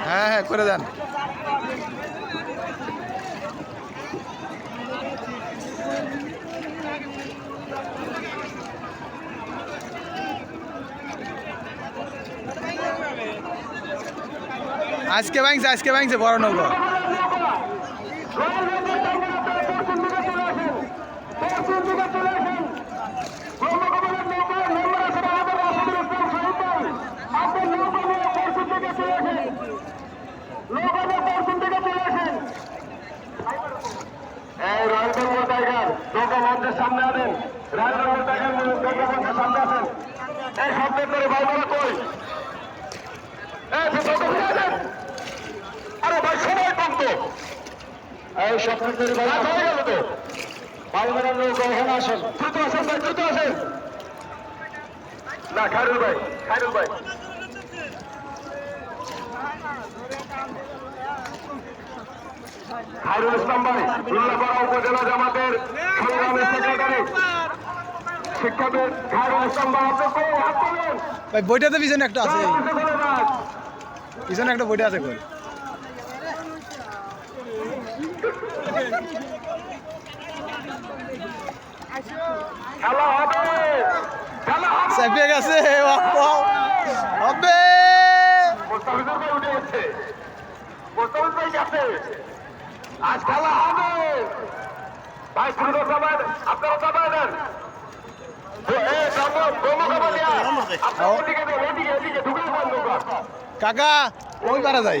হ্যাঁ হ্যাঁ করে দেন। আজকে ভাঙছে আজকে ভাঙছে বড় নৌকো টাইগার নৌকা মঞ্চের সামনে আনেন। বেঙ্গল টাইগার নৌকা মঞ্চের সামনে আসেন এই শব্দের করে বাইবেলা কই। আরে ভাই, সবাই কমতো এই শব্দের করে বাইবেলা হয়ে গেল তো বাইবেলার ভাই। খায়রুল ইসলাম ভাই উল্লাপাড়া উপজেলা জামাতের সংগ্রামী সেক্রেটারি। শিক্ষাবিদ খায়রুল ইসলাম ভাই আপনি কই? হাত তোলেন। ভাই বইটাতে পিছনে একটা আছে। পিছনে একটা বইটা আছে কই? খেলা হবে। খেলা হবে। চেপে গেছে বাবা। হবে। মোস্তাফিজুর ভাই উঠে গেছে। মোস্তাফিজ ভাই গেছে আজ খেলা হবে। ভাই দ্রুত সবাই আপনারা সবাই দেন। কাকা ওই পারা যাই।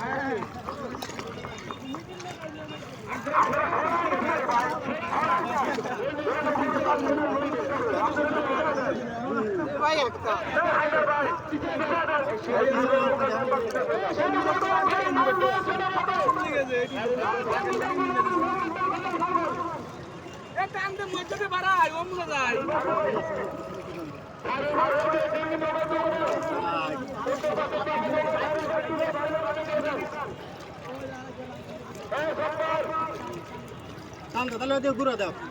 পিছিয়ে আসেন ভাই মারা ভাই মারা আগে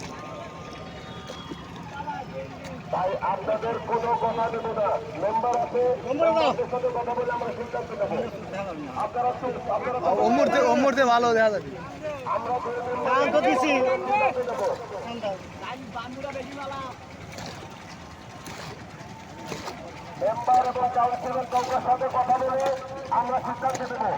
ভাই আপনাদের কোনো কথা দেব না। মেম্বার আছে মেম্বারদের সাথে কথা বলে আমরা সিদ্ধান্ত নেব। আপনারা ভালো দেখা যাবে। আমরা দিছি। মেম্বার এবং কাউন্সিলর কাউকে সাথে কথা বলে আমরা সিদ্ধান্ত নেব।